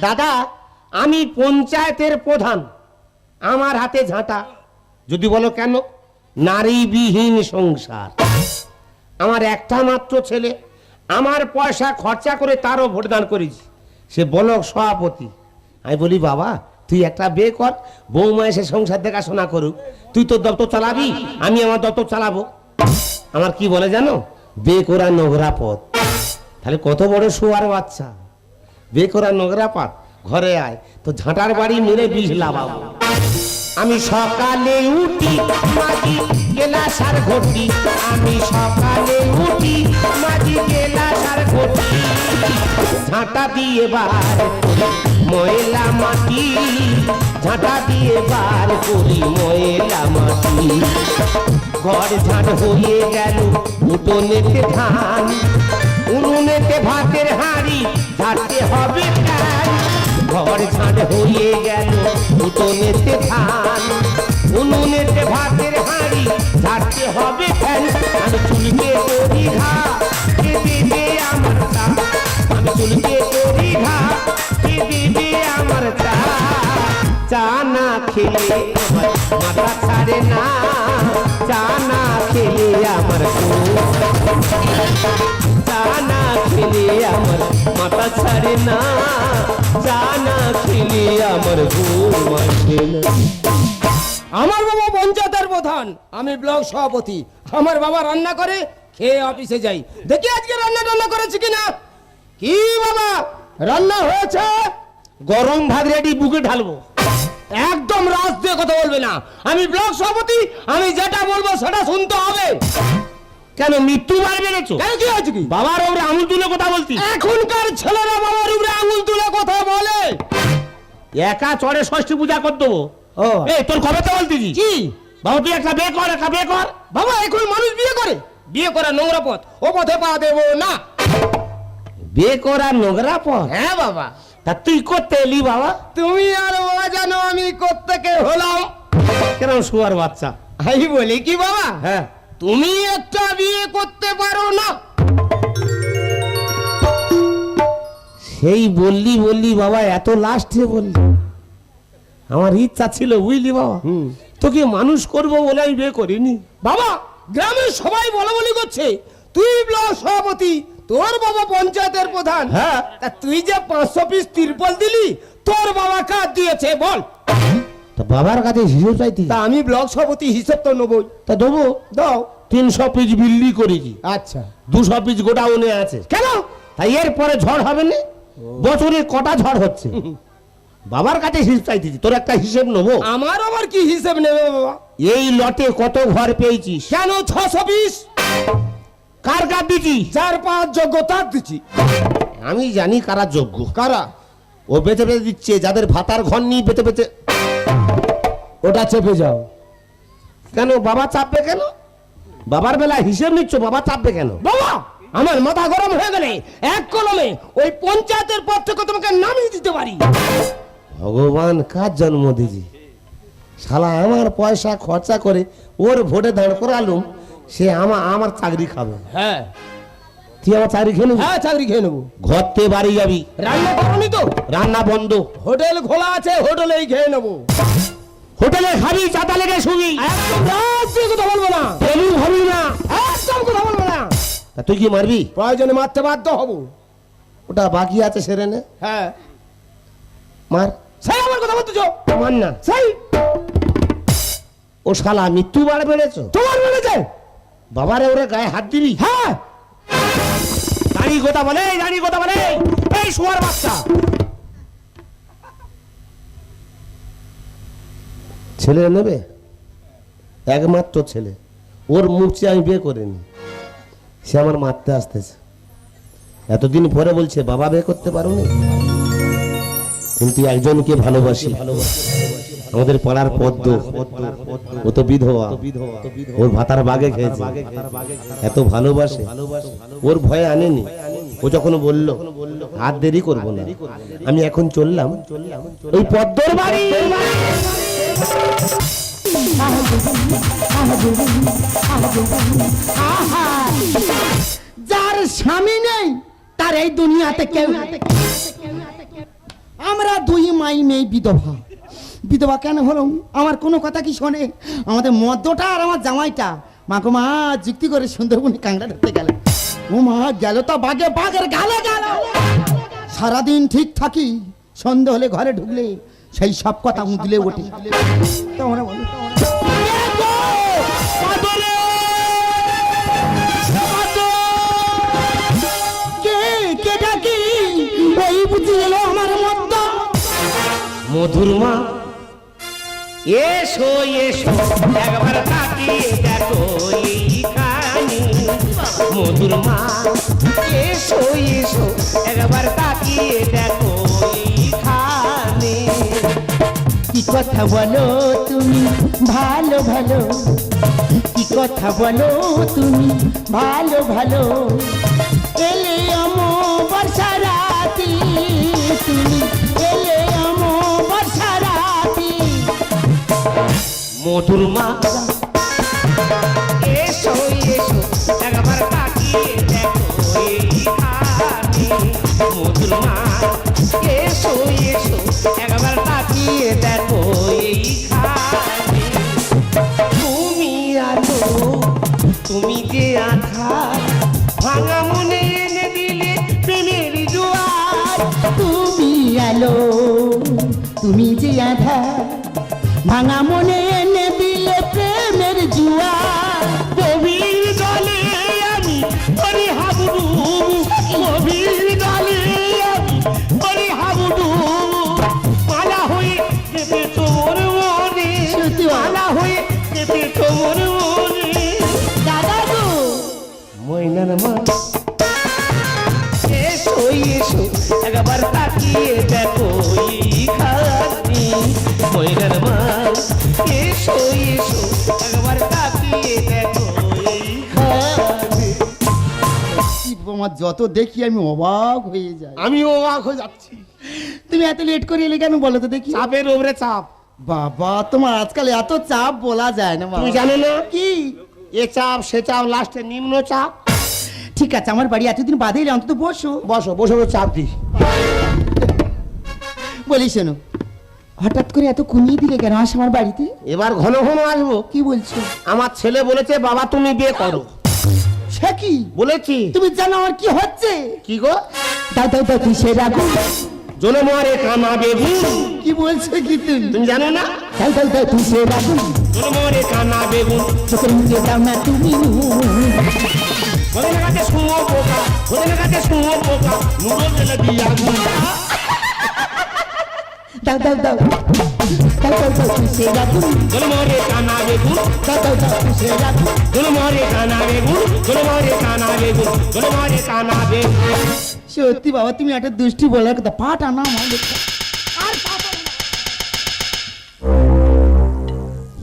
দাদা, আমি পঞ্চায়েতের প্রধান। আমার হাতে ঝাঁটা। যদি বলো কেন? নারীবিহীন সংসার। আমার একটা মাত্র ছেলে। আমার পয়সা খরচা করে তারও ভোটদান করেছি। সে বলক সভাপতি। আমি বলি, বাবা, তুই একটা বিয়ে কর। বৌমা এসে সংসার দেখাশোনা করুক। তুই তোর দপ্তর চালাবি, আমি আমার দপ্তর চালাবো। আমার কি বলে জানো? বে করা নোংরা পথ। তাহলে কত বড় শুয়ার বাচ্চা। বিয়ে করা নোংরা পাত, ঘরে আয়, তো ঝাঁটার বাড়ি মেরে বিষ লাভাবো আমি সকালে উঠি মাঝি গেলা সার ঘটি। আমি সকালে উঠি মাঝি গেলা সার ঘটি। ঝাঁটা দিয়ে বার ময়লা মাটি। ঝাঁটা দিয়ে বার করি, ময়লা মাটি। ঘর ঝাঁট হয়ে গেল, উঠোনেতে ধান। উনুনেতে ভাতের হাঁড়ি ঝাড়তে হবে ঘর ঝাঁট হয়ে গেল উঠোনেতে ধান। উনুনেতে ভাতের হাঁড়ি ঝাড়তে হবে ফ্যান আমি চুলকে করি ঘা কে দেবে আমার তা। আমি চুলকে করি ঘা কে দেবে আমার তা। চা না খেলে আমার মাথা ছাড়ে না। চা না খেলে আমার ঘুম আমার মাথা ছাড়ে না জানা খেলে আমার না। আমার বাবা পঞ্চায়েতের প্রধান, আমি ব্লক সভাপতি। আমার বাবা রান্না করে, খেয়ে অফিসে যাই। দেখি আজকে রান্না টান্না করেছে কিনা? কি বাবা, রান্না হয়েছে? গরম ভাত রেডি বুকে ঢালবো। একদম রাস দিয়ে কথা বলবে না। আমি ব্লক সভাপতি, আমি যেটা বলব সেটা শুনতে হবে। কেন মৃত্যু বার বেড়েছো কেন কি হয়েছে কি? বাবার ওপরে আঙুল তুলে কথা বলতি। এখনকার ছেলেরা বাবার উপরে আঙুল তুলে কথা বলে। একা চড়ে ষষ্ঠী পূজা কর দেবো। ও। এই তোর কবে তো বলতি কি? বাবা তুই একটা বিয়ে কর একটা বিয়ে কর। বাবা এখন মানুষ বিয়ে করে? বিয়ে করা নোংরা পথ। ও পথে পা দেবো না। বিয়ে করা নোংরা পথ? হ্যাঁ বাবা। তা তুই করতে এলি বাবা? তুমি আর বাবা জানো আমি কোত্থেকে হলাম? কেন শুয়ার বাচ্চা? আমি বলি কি বাবা? হ্যাঁ। তুমি একটা বিয়ে করতে পারো না। সেই বললি বললি বাবা এত লাস্টে বললি। আমার ইচ্ছা ছিল বুঝলি বাবা? তোকে মানুষ করব বলে আমি বিয়ে করিনি। বাবা গ্রামের সবাই বলা বলি করছে তুই ব্লক সভাপতি তোর বাবা পঞ্চায়েতের প্রধান। হ্যাঁ। তুই যে পাঁচশো পিস তিরপল দিলি তোর বাবা কাজ দিয়েছে বল? তা বাবার কাছে হিসেব চাইতি? তা আমি ব্লক সভাপতি হিসেব তো নেবই। তা দেবো? দাও। তিনশো পিস বিল্লি করেছি আচ্ছা। দুশো পিস গোডাউনে আছে। কেন? তাই এরপরে ঝড় হবে না? বছরে কটা ঝড় হচ্ছে? বাবার কাছে হিসেব চাইতেছি তোর একটা হিসেব নেব? আমার আবার কি হিসেব নেবে বাবা? এই লটে কত ঘর পেয়েছিস? কেন ছশো পিস কার কার দিছিস চার পাঁচ যোগ্য তার দিচ্ছি আমি জানি কারা যোগ্য। কারা? ও বেঁচে বেঁচে দিচ্ছে যাদের ভাতার ঘর নিয়ে বেঁচে বেঁচে ওটা চেপে যাও। কেন বাবা চাপবে কেন? বাবার বেলা হিসেব নিচ্ছ বাবা চাপবে কেন? বাবা! আমার মাথা গরম হয়ে গেলে এক কলমে ওই পঞ্চায়েতের পদ থেকে তোমাকে নামিয়ে দিতে পারি। ভগবান কার জন্ম দিজি শালা আমার পয়সা খরচা করে ওর ভোটে দাঁড় করালুম সে আমার আমার চাকরি খাবে। হ্যাঁ। তুই আমার চাকরি খেয়ে নেব? হ্যাঁ চাকরি খেয়ে নেব। ঘর ঘরতে বাড়ি যাবি। রান্না করনি তো? রান্না বন্ধ। হোটেল খোলা আছে হোটেলেই খেয়ে নেব। হোটেলে খাবি চাতা লেগে শুবি একদম। কথা বলব না। তেলু ভাবি না। একদম কথা বলব না। তা তুই কি মারবি? প্রয়োজনে মারতে বাধ্য হব। ওটা বাকি আছে সেরে নে হ্যাঁ। মার। সেই আমার কথা বলতেছ? মার না। সেই। ও শালা মৃত্যু বার বেড়েছো তোমার বেড়েছে বাবারে ওরে গায়ে হাত দিবি? হ্যাঁ। দাঁড়িয়ে কথা বলে দাঁড়িয়ে কথা বলে এই শুয়ার বাচ্চা। ছেলে নেবে? একমাত্র ছেলে। ওর মুখ চেয়ে আমি বিয়ে করিনি। সে আমার মারতে আসতেছে। এতদিন পরে বলছে, বাবা বিয়ে করতে পারোনি? কিন্তু একজনকে ভালোবাসি। আমাদের পাড়ার পদ্ম। ও তো বিধবা। ওর ভাতার বাগে খেয়েছে। এত ভালোবাসে। ওর ভয়ে আনেনি। ও যখন বলল, আর দেরি করব না। আমি এখন চললাম। ওই পদ্মর বাড়ি! যার স্বামী নেই, তার এই দুনিয়াতে কেউ আমরা দুই মাই মেয়ে বিধবা। বিধবা কেন হলো? আমার কোনো কথা কি শোনে? আমাদের মদ্যটা আর আমার জামাইটা। মাকে মা, যুক্তি করে সুন্দরবনে কাংড়া ধরতে গেল। ও মা, গেল তো বাগে বাগের গালে গেল। সারাদিন ঠিক থাকি, সন্ধে হলে ঘরে ঢুকলে সেই সব কথা উঁদলে ওঠে। তোমরা বলো কে কে ডাকি? ওই বুঝি এলো আমার মদ্য মধুর মা এসো এসো একবার তাকিয়ে দেখো এইখানে। মধুর মা এসো এসো একবার তাকিয়ে দেখো এইখানে কি কথা বলো তুমি? ভালো ভালো। কি কথা বলো তুমি? ভালো ভালো। এলে আমো বর্ষা রাতি তুমি। এলে আমো বর্ষা রাতি মধুর মা। এসো এসো। একবার তাকিয়ে দেখো এইখানে মধুর মা। তুমি যে আধা ভাঙা মনে তুমি আলো তুমি যে আধা ভাঙা মনে ময়নার মা এসো এসো একবার তাকিয়ে দেখো এই খাতি ময়নার মা এসো এসো একবার তাকিয়ে দেখো এই খাতি আমার যত দেখি আমি অবাক হয়ে যাই। আমি অবাক হয়ে যাচ্ছি। তুমি এত লেট করে এলে কেন বলো তো দেখি। চাপের ওপরে চাপ। বাবা তোমার আজকাল এত চাপ বলা যায় না। তুমি জানো না? কি? এ চাপ সে চাপ লাস্টে নিম্ন চাপ। ঠিক আছে আমার বাড়ি এতদিন বাদে এলে অন্তত বসো। বসো বসে বসে চাপ দি বলি শোনো হঠাৎ করে এত কমিয়ে দিলে কেন আস আমার বাড়িতে? এবার ঘন ঘন আসব। কি বলছো? আমার ছেলে বলেছে বাবা তুমি বিয়ে করো। সে কি? বলেছি। তুমি জানো আমার কি হচ্ছে? কি গো? দাও দাও দাও তুই সে রাখো জনে মারে কানা বেগুন কি বলছো কি তুমি? তুমি জানো না? দাও দাও দাও তুই সে রাখো জনে মারে কানা চোখের মুখে দাও না তুমি। ওদের কাছে শুঁয়ো পোকা ওদের কাছে শুঁয়ো পোকা নুডল তেলে দিয়া গুন দাও দাও দাও দাও দাও দাও তুই সে রাখো জনে মারে কানা বেগুন দাও দাও দাও তুই সে রাখো জনে মারে কানা বেগুন জনে মারে কানা বেগুন জনে মারে কানা বেগুন সত্যি বাবা তুমি একটা দুষ্টি বলার কথা পাটা না আমার লোকটা। আর পাটা না।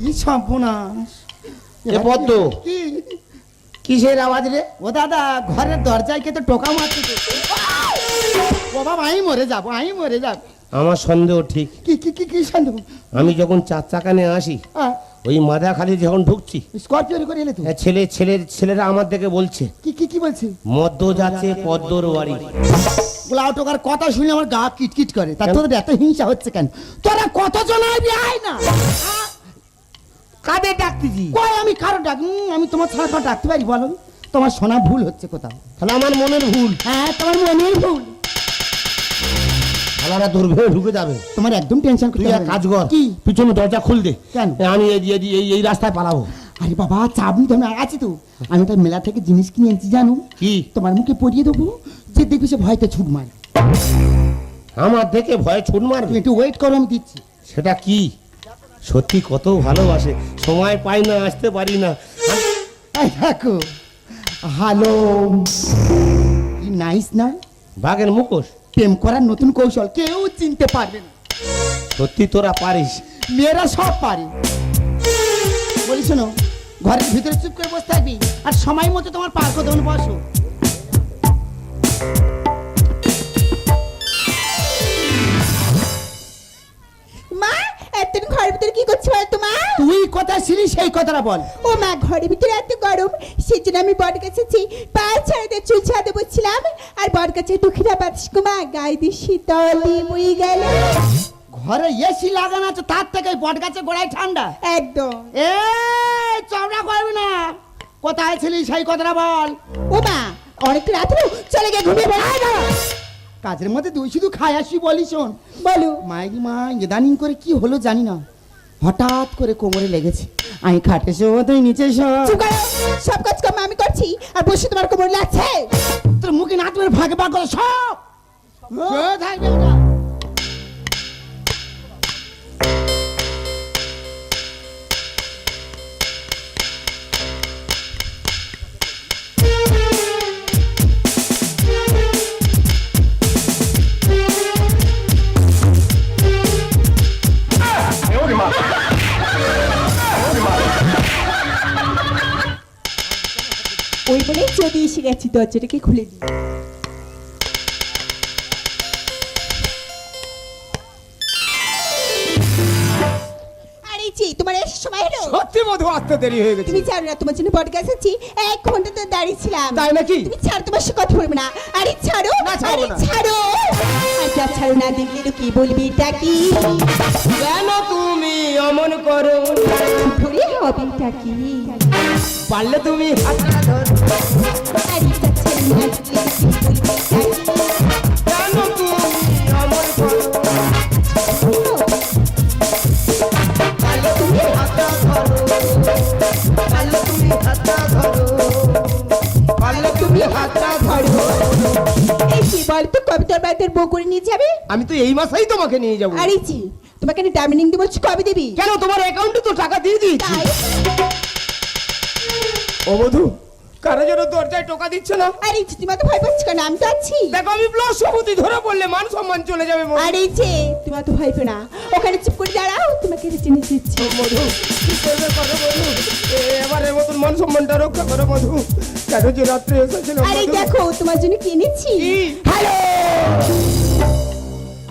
এই সর্বনাশ এ পদ্ম। কি কিসের আওয়াজ রে? ও দাদা ঘরের দরজায় কে তো টোকা মারছে ও বাবা আমি মরে যাব আমি মরে যাব। আমার সন্দেহ ঠিক। কি কি কি কি সন্দেহ? আমি যখন চার চাকানে আসি আহ, ওই মাদা খালি যখন ঢুকছি স্করপিও করে এলে তো? এ ছেলে ছেলের ছেলেরা আমার দিকে বলছে কি কি কি বলছে? মদ্য যাচ্ছে পদ্মর বাড়ি। টোকার কথা শুনে আমার গা কিটকিট করে তা তোদের এত হিংসা হচ্ছে কেন? তোরা কতজন আইবি? আয় না। কাদের ডাকতেছি? কই আমি কারও ডাক আমি তোমার ছাড়া কারও ডাকতে পারি বলো? তোমার শোনা ভুল হচ্ছে কোথাও। তাহলে আমার মনের ভুল। হ্যাঁ তোমার মনের ভুল। তাহলে দুর্ভেয়ে ঢুকে যাবে। তোমার একদম টেনশন তুই করতে এক হবে না। কাজ কর কি? পিছনে দরজা খুল দে। কেন? আমি এই এই- এই এই রাস্তায় পালাবো। আরে বাবা চাপ নিতে আমি আছি তো। আমি তো মেলা থেকে জিনিস কিনে এনেছি জানো? কি? তোমার মুখে পরিয়ে দেবো যে দেখবি সে ভয়তে ছুট মারে আমার দেখে ভয়ে ছুট মারবে? একটু ওয়েট করো আমি দিচ্ছি। সেটা কি? সত্যি কত ভালোবাসে। সময় পাই না আসতে পারি না। দেখো হ্যালো নাইস না? বাঘের মুখোশ। প্রেম করার নতুন কৌশল কেউ চিনতে পারবে না। সত্যি তোরা পারিস। মেয়েরা সব পারে। বলি শোনো ঘরের ভিতরে চুপ করে বসে থাকবি আর সময় মতো তোমার পার করতে বসো। কথা ছিলি সেই কথাটা বল। ও মা ঘরের ভিতরে এত গরম সেই জন্য আমি বট গাছেছি পা ছাড়াতে চুল ছাড়াতে বলছিলাম আর বট গাছে দুঃখীরা বাতাস কুমা গায়ে দিয়ে শীতলি বই গেল। ঘরে এসি লাগানো আছে তার থেকে বট গাছে গোড়ায় ঠান্ডা। একদম। এ চওড়া করবি না। কোথায় ছিলি সেই কথাটা বল। ও মা অনেক রাত হলো চলে গিয়ে ঘুমিয়ে বেড়ায় না? কাজের মধ্যে তুই শুধু খাই আসি বলি শোন। বলো। মাইরি মা ইদানিং করে কি হলো জানি না। হঠাৎ করে কোমরে লেগেছে। আমি খাটে শোবো তুই নিচে সব কাজ কম আমি করছি আর বসে তোমার কোমরে লাগছে। তোর মুখে না তোমার ভাগে ভাগ সব। থাকবে যদি এসে গেছি দরজাটাকে খুলে দিই আরে জি তোমার এসে সময় হলো সত্যি মধু আসতে দেরি হয়ে গেছে তুমি জানো না তোমার জন্য বট গাছ আছি এক ঘণ্টা তো দাঁড়িয়েছিলাম তাই নাকি? তুমি ছাড়ো তোমার সাথে কথা বলব না আরে ছাড়ো না, ছাড়বো আরে না। ছাড়ো আচ্ছা ছাড়ো না দেখলে তো কি বলবি এটা কি কেন তুমি অমন করো ধরে হবে এটা কি পারলে তুমি হাতটা ধরো তোর বউ করে নিয়ে যাবে? আমি তো এই মাসেই তোমাকে নিয়ে যাব। আরে জি তোমাকে আমি ডামিনিং দিয়ে বলছি কবে দিবি? কেন তোমার অ্যাকাউন্টে তো টাকা দিয়ে দিয়েছি? ও বধু কারও যেন দরজায় টোকা দিচ্ছে না? আরে তুমি তো ভয় পাচ্ছ কেন? আমি তো আছি দেখো আমি ব্লক সভাপতি ধরে পড়লে মান সম্মান চলে যাবে। আরে যে তুমি তো ভয় পেও না। ওখানে চুপ করে দাঁড়াও তোমাকে চিনে দিচ্ছি। মধু কি করবে করো মধু? এবারের মতন মান সম্মানটা রক্ষা করো মধু। কেন যে রাত্রে এসেছিল আরে দেখো তোমার জন্য কি? হ্যালো!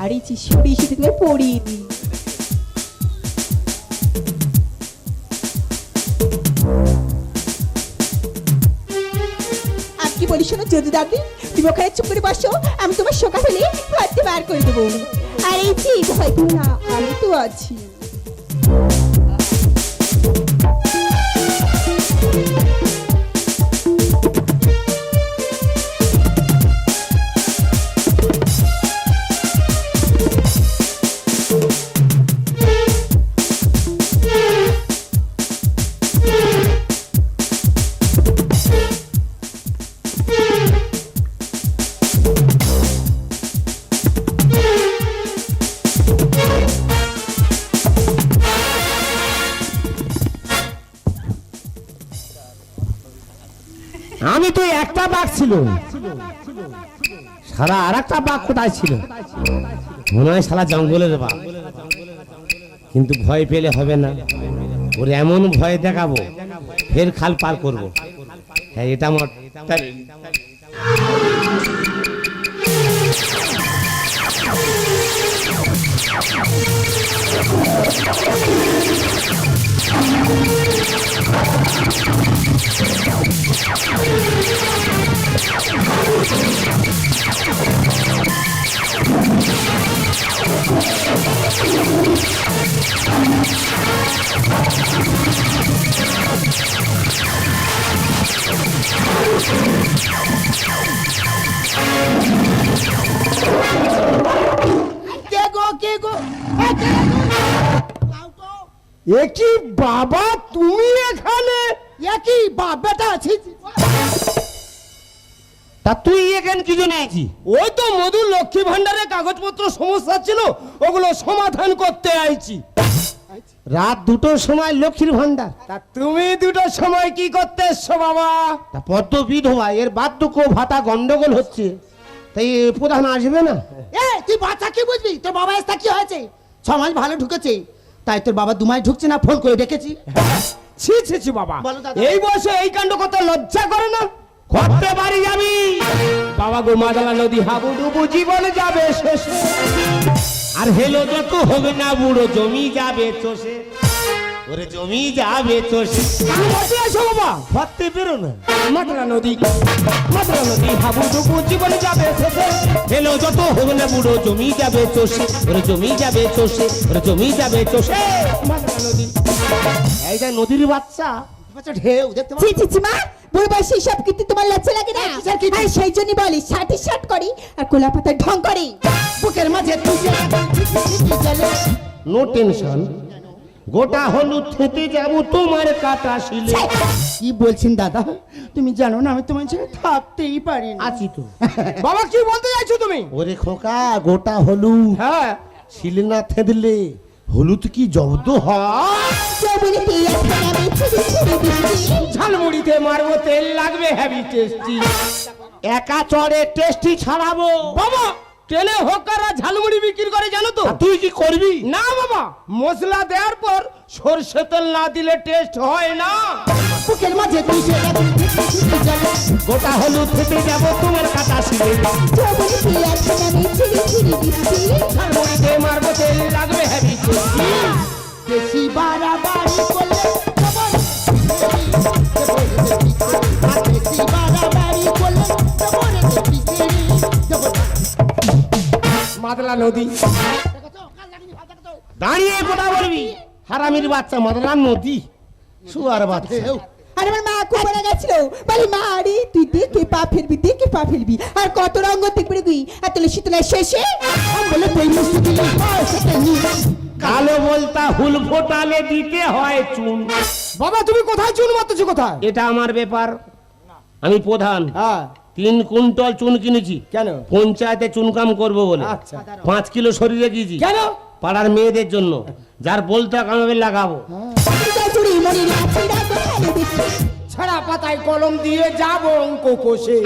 আরে জি সরি সেটা তুমি পড়িয়ে দিই। বলি শোনো যদি দাদি তুমি ওখানে চুপ করে বসো, আমি তোমার শোকা ফেলে ঘরতে বার করে দেবো। আর এই যে ভয় না আমি তো আছি। বাঘ ছিল। সারা আর একটা বাঘ কোথায় ছিল? মনে হয় সারা জঙ্গলের বাঘ। কিন্তু ভয় পেলে হবে না। ওর এমন ভয় দেখাবো, ফের খাল পার করব। হ্যাঁ এটা আমার কে গো কে গো এ, কে গো? লাউ তো। এ কি বাবা তুমি এখানে? এ কি বাপ বেটা আছি তা তুই এখানে কি জন্য আছি ওই তো মধু লক্ষ্মী ভান্ডারের কাগজপত্র সমস্যা ছিল ওগুলো সমাধান করতে আইছি। রাত দুটোর সময় লক্ষ্মীর ভান্ডার তা তুমি দুটো সময় কি করতে এসছো বাবা? তা পদ্ম বিধবা এর বার্ধক্য ভাতা গন্ডগোল হচ্ছে। তাই প্রধান আসবে না? এ তুই বাচ্চা কি বুঝবি? তোর বাবা এসটা কি হয়েছে? সমাজ ভালো ঢুকেছে। তাই তোর বাবা দুমাই ঢুকছে না ফোন করে ডেকেছি। ছি ছি ছি বাবা। এই বয়সে এই কাণ্ড কত লজ্জা করে না? করতে পারি যাবি। বাবা গো মাদালা নদী হাবু হাবুডুবু জীবন যাবে শেষে। আর হেলো যত হবে না বুড়ো জমি যাবে চষে। ওরে জমি যাবে বাবা ভাবতে পেরো না। মাতলা নদী মাতলা নদী হাবু ডুবু জীবনে যাবে শেষে হেলো যত হবে না বুড়ো জমি যাবে চষে ওরে জমি যাবে চষে ওরে জমি যাবে চষে মাতলা নদী। এইটা নদীর বাচ্চা বাচ্চা ঢেউ দেখতে ছি ছি ছি মা বুড়ো বয়সে সব কিন্তু তোমার লজ্জা লাগে না? আর সেই জন্য বলি শার্টি শার্ট করি আর কোলা পাতার ঢং করি। বুকের মাঝে তুই নো টেনশন গোটা হলুদ থেতে যাব তোমার কাটা শিলে। কি বলছেন দাদা? তুমি জানো না আমি তোমার ছেড়ে থাকতেই পারি না। আছি তো। বাবা কি বলতে চাইছো তুমি? ওরে খোকা গোটা হলুদ। হ্যাঁ। শিলে না থেদলে হলুদ কি জব্দ হয়? ঝালমুড়িতে মারবো তেল লাগবে হেভি টেস্টি একা চড়ে টেস্টি ছাড়াবো। বাবা ট্রেনে হোকাররা ঝালমুড়ি বিক্রি করে জানো তো? তুই কি করবি? না বাবা মশলা দেওয়ার পর সরষে তেল না দিলে টেস্ট হয় না। বুকের মাঝে তুই গোটা হলুদ ফেটে যাব তোমার কাটা শিলে। একটা নামে নদী। দাঁড়িয়ে কথা বলবি হারামির বাচ্চা নদী। শুয়ার বাচ্চা। আর আমার মা কুমারা গেছিল। বলি মা আরে তুই দেখে পা ফেলবি দেখে পা ফেলবি। আর কত রঙ দেখবি গুই আর তুলে শীতলের শেষে বলে তুই কালো বলতা হুল ফোটালে দিতে হয় চুন। বাবা তুমি কোথায়? চুন মারতেছো কোথায়? এটা আমার ব্যাপার। আমি প্রধান। হ্যাঁ। তিন কুইন্টল চুন কিনেছি। কেন? পঞ্চায়েতে চুনকাম করব বলে। আচ্ছা। পাঁচ কিলো শরীরে গিয়েছি। কেন? পাড়ার মেয়েদের জন্য। যার বলতে কামাবে লাগাবো। ছাড়া পাতায় কলম দিয়ে যাব অঙ্ক কোষে।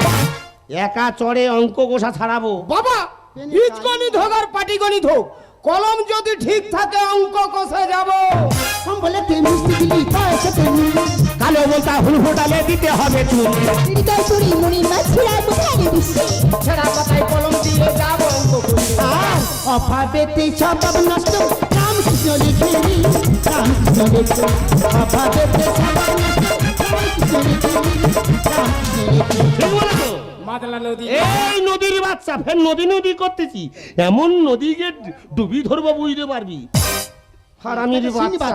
একা চড়ে অঙ্ক কোষা ছাড়াবো। বাবা বীজগণিত হোক আর পাটিগণিত হোক কলম যদি ঠিক থাকে অঙ্ক কষে যাব। বলে কালো বলতা হুল ফোটালে দিতে হবে হৃদয় ছাড়া পাতায় কলম দিয়ে যাব অঙ্ক কোষে আর অভাবেতে স্বভাব নষ্ট রাম কৃষ্ণ লিখেনি রাম কৃষ্ণ লিখে অভাবেতে স্বভাব নষ্ট রাম কৃষ্ণ লিখেনি রাম কৃষ্ণ লিখে ঠিক নদী। এই নদীর বাচ্চা ফের নদী নদী করতেছি। এমন নদীকে ডুবি ধরবো বুঝতে পারবি? হারামির চিনি বাচ্চা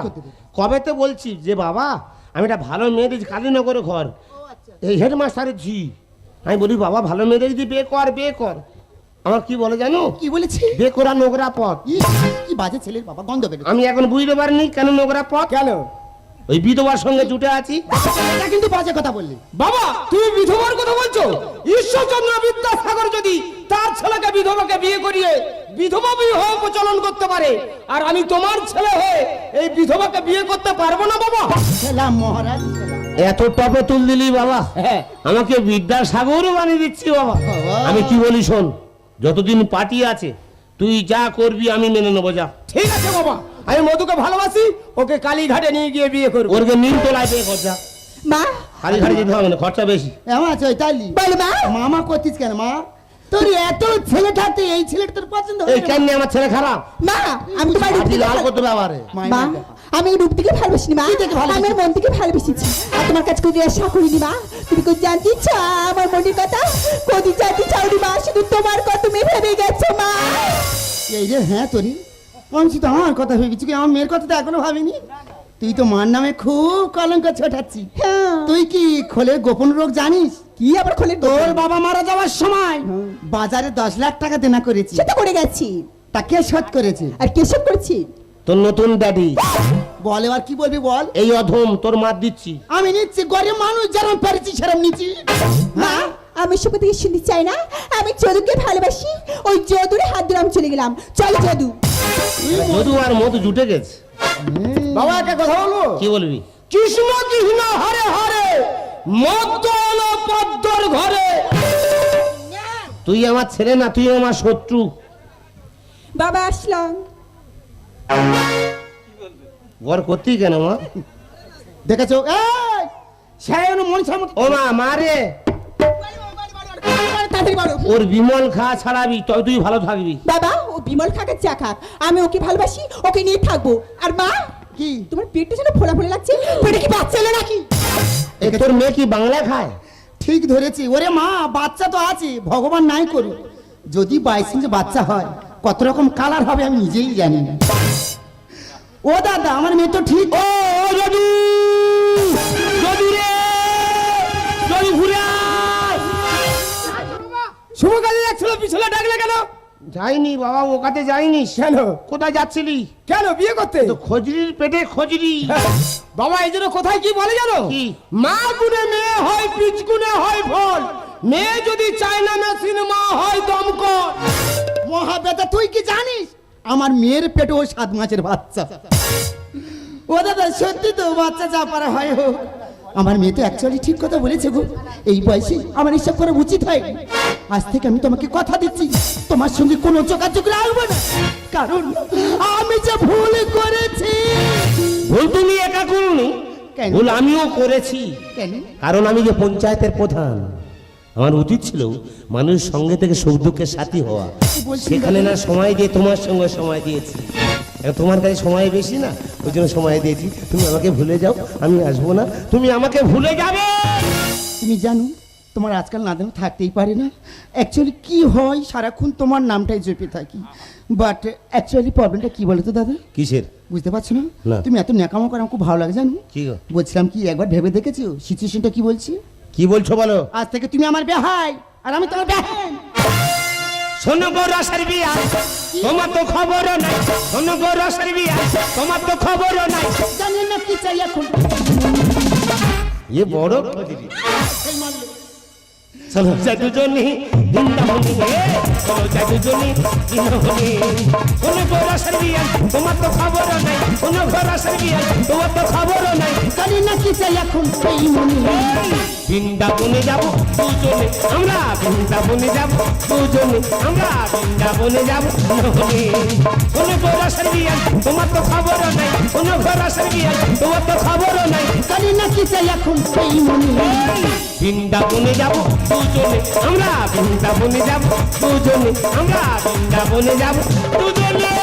কবে তো বলছি যে বাবা আমি একটা ভালো মেয়ে দিয়েছি কালীনগরে ঘর। এই হেডমাস্টারের ঝি। আমি বলি বাবা ভালো মেয়ে দিয়েছি বে কর বে কর। আমার কি বলে জানো? কি বলেছি? বে করা নোংরা পথ। কি বাজে ছেলের বাবা গন্ধ বেরো আমি এখন বুঝতে পারিনি কেন নোংরা পথ। কেন? ওই বিধবার সঙ্গে জুটে আছি? এটা কিন্তু বাজে কথা বললি। বাবা তুমি বিধবার কথা বলছো? ঈশ্বরচন্দ্র বিদ্যাসাগর যদি তার ছেলেকে বিধবাকে বিয়ে করিয়ে বিধবা বিবাহ প্রচলন করতে পারে আর আমি তোমার ছেলে হয়ে এই বিধবাকে বিয়ে করতে পারব না বাবা? মহারাজ এত টপে তুল দিলি বাবা। হ্যাঁ আমাকে বিদ্যাসাগরও বানিয়ে দিচ্ছি বাবা। আমি কি বলি শোন যতদিন পার্টি আছে তুই যা করবি আমি মেনে নেব যা। ঠিক আছে বাবা। আমি মধুকে ভালোবাসি ওকে কালীঘাটে নিয়ে গিয়ে বিয়ে করব। ওরকে নিম তোলায় পে কর যা মা। খালি যেতে হবে না খরচা বেশি। এমন আছে ওই তাইলি বল মা। মামা করতিস কেন মা? তোর এত ছেলে থাকতে এই ছেলেটা তোর পছন্দ এই হলো না? কেন আমার ছেলে খারাপ? মা আমি রূপ পার্টি থেকে লাল করতে ব্যাপারে মা। আমি রূপ থেকে ভালোবাসি মা? আমি মন থেকে ভালোবেসেছি আর তোমার কাছে কোনো আশা করিনি মা? তুমি কোন জানতে চাও আমার মনের কথা কোন জানতে চাওনি মা? শুধু তোমার কথা তুমি ভেবে গেছো মা। এই রে হ্যাঁ তোরি। আমি আমার কথা ভেবেছি কি? আমার মেয়ের কথা তো এখনও ভাবিনি? তুই তো মার নামে খুব কলঙ্ক ছোটাচ্ছি। হ্যাঁ। তুই কি খোলের গোপন রোগ জানিস? কি আবার খোলে তোর বাবা মারা যাওয়ার সময় বাজারে দশ লাখ টাকা দেনা করেছি। সেটা করে গেছি। তা কে শোধ করেছে? আর কেসব করছি? তোর নতুন ড্যাডি বল এবার কি বলবি বল? এই অধম তোর মার দিচ্ছি। আমি নিচ্ছি গরিব মানুষ যেরকম পেরেছি সেরকম নিচ্ছি। মা আমি সব থেকে শুনতে চাই না। আমি যদুকে ভালোবাসি। ওই যদুর হাত ধরে আমি চলে গেলাম। চল যদু। মধু আর মধু জুটে গেছে। বাবা একটা কথা বলব কি বলবি? কৃষ্ণ কৃষ্ণ হরে হরে মদ্দল পদ্মর ঘরে। তুই আমার ছেলে না তুই আমার শত্রু। বাবা আসলাম। ঘর করতি কেন মা? দেখেছ? এই সায়ন মনসার মতো ও মা মারে ওর বিমল খা ছাড়াবি তবে তুই ভালো থাকবি। বাবা ও বিমল খাকের চা খাক। আমি ওকে ভালোবাসি ওকে নিয়ে থাকব। আর মা কি? তোমার পেটটা যেন ফোলা ফোলা লাগছে। পেটে কি বাচ্চা এলো নাকি? এ তোর মেয়ে কি বাংলা খায়? ঠিক ধরেছি। ওরে মা বাচ্চা তো আছে ভগবান নাই করুক। যদি বাইসেন্স বাচ্চা হয় কত রকম কালার হবে আমি নিজেই জানি না। ও দাদা আমার মেয়ে তো ঠিক। ও যদু শুভ কাজে যাচ্ছিল পিছনে ডাকলে কেন? যাইনি বাবা ওকাতে যাইনি। কেন? কোথায় যাচ্ছিলি? কেন বিয়ে করতে? তো খজরির পেটে খজরি। বাবা এই জন্য কোথায় কি বলে জানো? কি? মা গুনে মেয়ে হয় পিচগুনে হয় ফল। মেয়ে যদি চায়না মেশিন মা হয় দমকল মহাবেদা তুই কি জানিস? আমার মেয়ের পেটে ওই সাত মাসের বাচ্চা। ও দাদা সত্যি তো বাচ্চা যা পারা হয় হোক। আমার মেয়ে তো অ্যাকচুয়ালি ঠিক কথা বলেছে গো। এই বয়সে আমার এসব করা উচিত হয় আজ থেকে আমি তোমাকে কথা দিচ্ছি। তোমার সঙ্গে কোনো যোগাযোগ রাখব না। কারণ আমি যে ভুল করেছি। ভুল তুমি একা করুনি। কেন? ভুল আমিও করেছি। কেন? কারণ আমি যে পঞ্চায়েতের প্রধান। আমার উচিত ছিল মানুষ সঙ্গে থেকে সুখ দুঃখের সাথী হওয়া। সেখানে না সময় দিয়ে তোমার সঙ্গে সময় দিয়েছি। তোমার কাছে সময় বেশি না? ওই জন্য সময় দিয়েছি। তুমি আমাকে ভুলে যাও আমি আসব না। তুমি আমাকে ভুলে যাবে! তুমি জানো তোমার আজকাল না জানো থাকতেই পারে না। অ্যাকচুয়ালি কি হয় সারাক্ষণ তোমার নামটাই জপে থাকি। বাট অ্যাকচুয়ালি প্রবলেমটা কি বলো তো দাদা? কিসের? বুঝতে পারছ না। তুমি এত ন্যাকামো করে আমার খুব ভালো লাগে জানো? কি বলছিলাম কি একবার ভেবে দেখেছ? সিচুয়েশনটা কি বলছি? কি বলছো বলো? আজ থেকে তুমি আমার বেহাই আর আমি তোমার বেহেন শোনো গো রসের বিয়া। তোমার তো খবর নাই। শোনো গো রসের বিয়া। তোমার তো খবর নাই। জানি না কি চাই এখন। এ বড় চলো যাই দুজনি বৃন্দাবনী চলো যাই দুজনি বৃন্দাবনী। কোনো গোরা সার্বিয়ান তোমার তো খবর নাই। কোনো গোরা সার্বিয়ান তোমার তো খবর নাই। জানি না কি চাই এখন। সেই মনে বৃন্দাবনে যাব দুজনে, আমরা বৃন্দাবনে যাব দুজনে, আমরা বৃন্দাবনে যাব কোনো গোরা সার্বিয়ান তোমার তো খবর নাই। কোনো গোরা সার্বিয়ান তোমার তো খবর নাই। জানি না কি চাই এখন, সেই মনে বৃন্দাবনে যাব দুজনে, আমরা বৃন্দাবনে যাব দুজনে, আমরা বৃন্দাবনে যাব দুজনে।